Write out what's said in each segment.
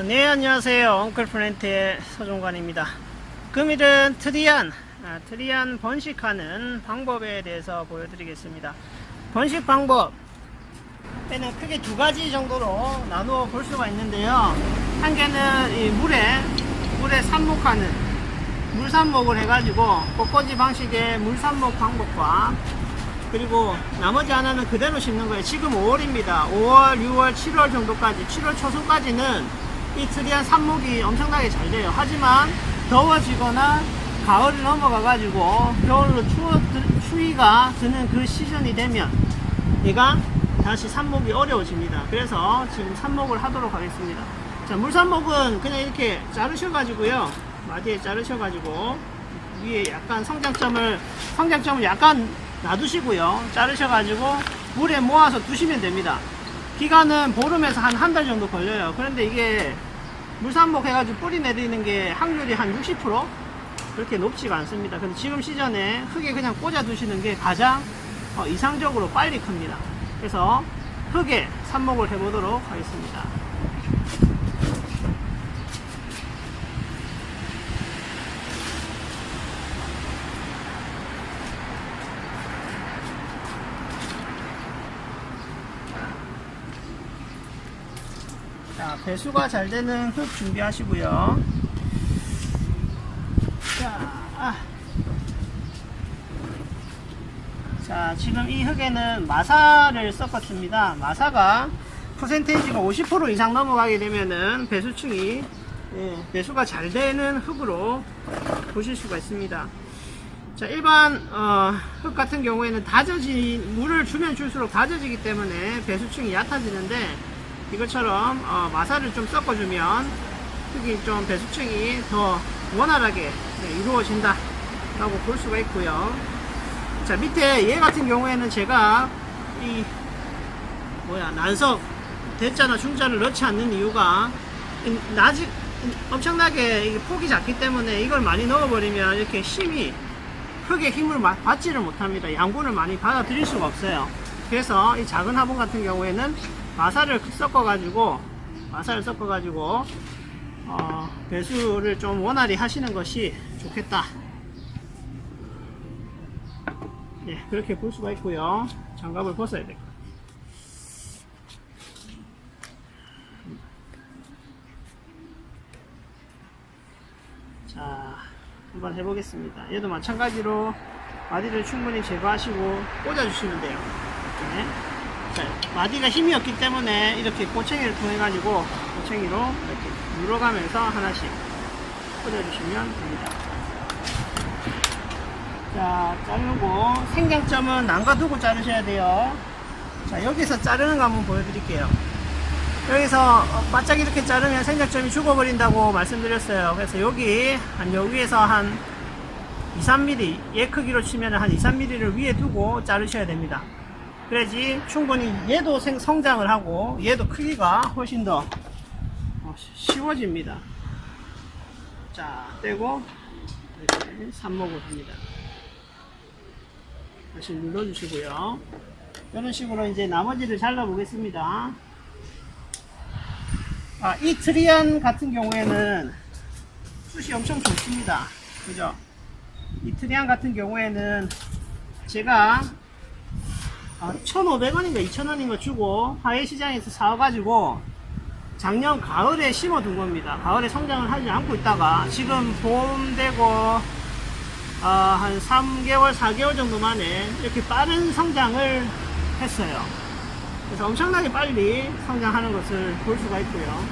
어, 네 안녕하세요. 엉클 플랜트의 서종관입니다. 금일은 트리안 아, 트리안 번식하는 방법에 대해서 보여드리겠습니다. 번식 방법. 에는 크게 두 가지 정도로 나누어 볼 수가 있는데요. 한 개는 이 물에 물에 삽목하는 물삽목을 해가지고 꽃꽂이 방식의 물삽목 방법과 그리고 나머지 하나는 그대로 심는 거예요. 지금 5월입니다. 5월, 6월, 7월 정도까지, 7월 초순까지는 이 트리안 삽목이 엄청나게 잘 돼요. 하지만 더워지거나 가을을 넘어가가지고 겨울로 추워, 추위가 드는 그 시즌이 되면 얘가 다시 삽목이 어려워집니다. 그래서 지금 삽목을 하도록 하겠습니다. 자, 물삽목은 그냥 이렇게 자르셔가지고요. 마디에 자르셔가지고 위에 약간 성장점을, 성장점을 약간 놔두시고요. 자르셔가지고 물에 모아서 두시면 됩니다. 기간은 보름에서 한 한 달 정도 걸려요. 그런데 이게 물산목 해가지고 뿌리 내리는 게 확률이 한 60% 그렇게 높지가 않습니다. 근데 지금 시즌에 흙에 그냥 꽂아 두시는 게 가장 어, 이상적으로 빨리 큽니다. 그래서 흙에 삽목을 해보도록 하겠습니다. 자, 배수가 잘 되는 흙 준비하시고요. 자, 아. 자, 지금 이 흙에는 마사를 섞었습니다. 마사가 퍼센테이지가 50% 이상 넘어가게 되면은 배수층이 예, 배수가 잘 되는 흙으로 보실 수가 있습니다. 자, 일반 어, 흙 같은 경우에는 다져진 물을 주면 줄수록 다져지기 때문에 배수층이 얕아지는데 이것처럼 어, 마사를 좀 섞어주면 흙이 좀 배수층이 더 원활하게 네, 이루어진다 라고 볼 수가 있고요 자 밑에 얘 같은 경우에는 제가 이 뭐야 난석 대자나 중자를 넣지 않는 이유가 이 나지 엄청나게 폭이 작기 때문에 이걸 많이 넣어버리면 이렇게 힘이 흙의 힘을 마- 받지를 못합니다. 양분을 많이 받아들일 수가 없어요. 그래서 이 작은 화분 같은 경우에는 마사를 섞어가지고 마사를 섞어가지고 어, 배수를 좀 원활히 하시는 것이 좋겠다. 예, 그렇게 볼 수가 있고요. 장갑을 벗어야 될 거예요. 자, 한번 해보겠습니다. 얘도 마찬가지로 마디를 충분히 제거하시고 꽂아주시면 돼요. 이렇게. 자, 마디가 힘이 없기 때문에 이렇게 꼬챙이를 통해 가지고 꼬챙이로 이렇게 눌러가면서 하나씩 꽂아주시면 됩니다. 자, 자르고 생장점은 남가두고 자르셔야 돼요. 자, 여기서 자르는 거 한번 보여드릴게요. 여기서 어, 바짝 이렇게 자르면 생장점이 죽어버린다고 말씀드렸어요. 그래서 여기 한 여기에서 한 2, 3mm 얘 크기로 치면 한 2, 3mm를 위에 두고 자르셔야 됩니다. 그래야지 충분히 얘도 생, 성장을 하고 얘도 크기가 훨씬 더 어, 쉬워집니다. 자, 떼고 이렇게 삽목을 합니다. 다시 눌러주시고요. 이런 식으로 이제 나머지를 잘라 보겠습니다. 아, 이 트리안 같은 경우에는 숱이 엄청 좋습니다. 그죠? 이 트리안 같은 경우에는 제가 1,500원인가 2,000원인가 주고 화훼시장에서 사와가지고 작년 가을에 심어둔 겁니다. 가을에 성장을 하지 않고 있다가 지금 봄 되고 어, 한 3개월, 4개월 정도 만에 이렇게 빠른 성장을 했어요. 그래서 엄청나게 빨리 성장하는 것을 볼 수가 있고요.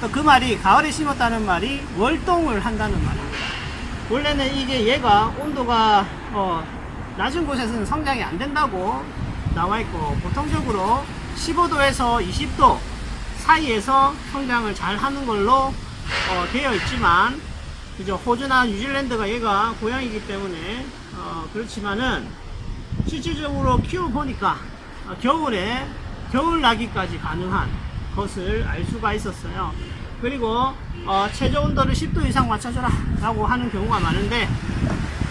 또 그 말이 가을에 심었다는 말이 월동을 한다는 말입니다. 원래는 이게 얘가 온도가 어, 낮은 곳에서는 성장이 안 된다고 나와 있고 보통적으로 15도에서 20도 사이에서 성장을 잘 하는 걸로 어, 되어 있지만 그죠 호주나 뉴질랜드가 얘가 고향이기 때문에 어, 그렇지만은 실질적으로 키워보니까 어, 겨울에 겨울 나기까지 가능한 것을 알 수가 있었어요. 그리고 어, 최저 온도를 10도 이상 맞춰줘라 라고 하는 경우가 많은데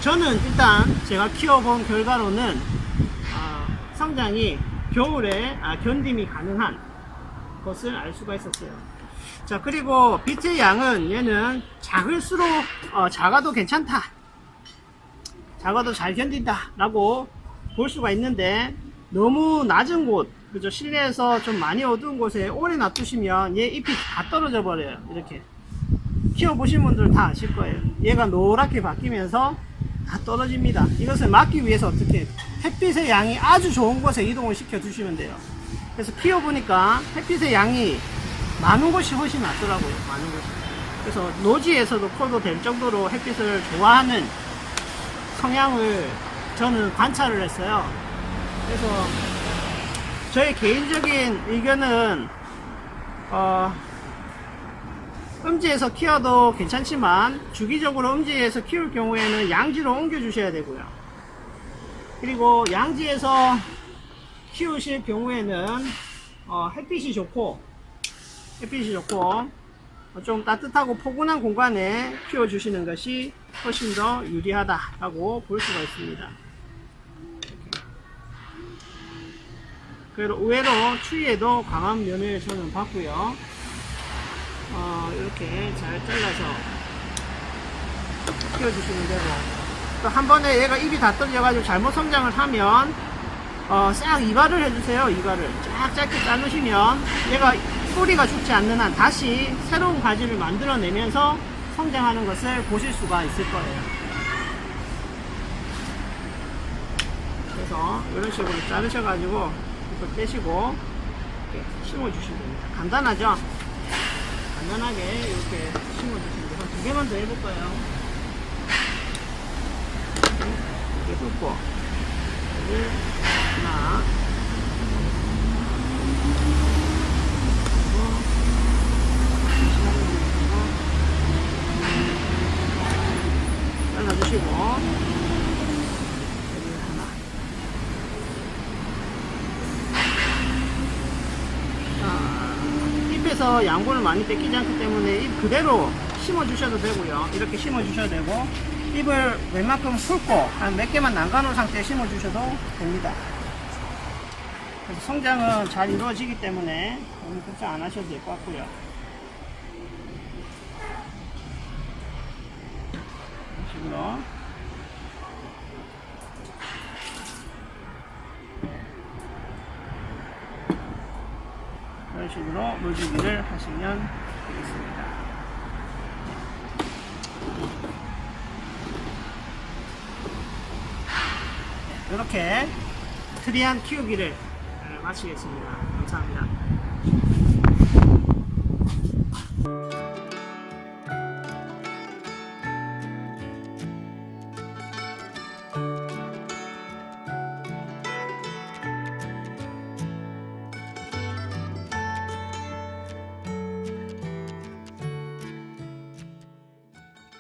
저는 일단 제가 키워본 결과로는 어, 성장이 겨울에 아, 견딤이 가능한 것을 알 수가 있었어요. 자 그리고 비트의 양은 얘는 작을수록 어, 작아도 괜찮다. 작아도 잘 견딘다 라고 볼 수가 있는데 너무 낮은 곳 그죠? 실내에서 좀 많이 어두운 곳에 오래 놔두시면 얘 잎이 다 떨어져 버려요. 이렇게. 키워보신 분들 다 아실 거예요. 얘가 노랗게 바뀌면서 다 떨어집니다. 이것을 막기 위해서 어떻게 햇빛의 양이 아주 좋은 곳에 이동을 시켜 주시면 돼요. 그래서 키워보니까 햇빛의 양이 많은 곳이 훨씬 낫더라고요 많은 곳이. 그래서 노지에서도 커도 될 정도로 햇빛을 좋아하는 성향을 저는 관찰을 했어요. 그래서 저의 개인적인 의견은 어, 음지에서 키워도 괜찮지만 주기적으로 음지에서 키울 경우에는 양지로 옮겨 주셔야 되고요 그리고 양지에서 키우실 경우에는 어, 햇빛이 좋고 햇빛이 좋고 어, 좀 따뜻하고 포근한 공간에 키워 주시는 것이 훨씬 더 유리하다라고 볼 수가 있습니다. 그리고 의외로 추위에도 강한 면을 저는 봤고요. 어, 이렇게 잘 잘라서 키워주시면 되고 또 한 번에 얘가 입이 다 떨어져가지고 잘못 성장을 하면 어, 싹 이발을 해주세요. 이발을 쫙 짧게 자르시면 얘가 뿌리가 죽지 않는 한 다시 새로운 가지를 만들어내면서 성장하는 것을 보실 수가 있을 거예요. 그래서 이런 식으로 자르셔가지고 이걸 떼시고 이렇게 심어주시면 됩니다. 간단하죠? 간단하게 이렇게 심어주시면 돼요. 두 개만 더 해볼 거예요. 이렇게 뚫고 여기 하나 잘라주시고 여기 하나 자, 양분을 많이 뺏기지 않기 때문에 잎 그대로 심어 주셔도 되고요. 이렇게 심어 주셔도 되고 잎을 웬만큼 훑고 한 몇 개만 남가놓은 상태에 심어 주셔도 됩니다. 그래서 성장은 잘 이루어지기 때문에 너무 걱정 안 하셔도 될 것 같고요 이런 식으로 식으로 물주기를 하시면 되겠습니다. 이렇게 트리안 키우기를 어, 마치겠습니다. 감사합니다.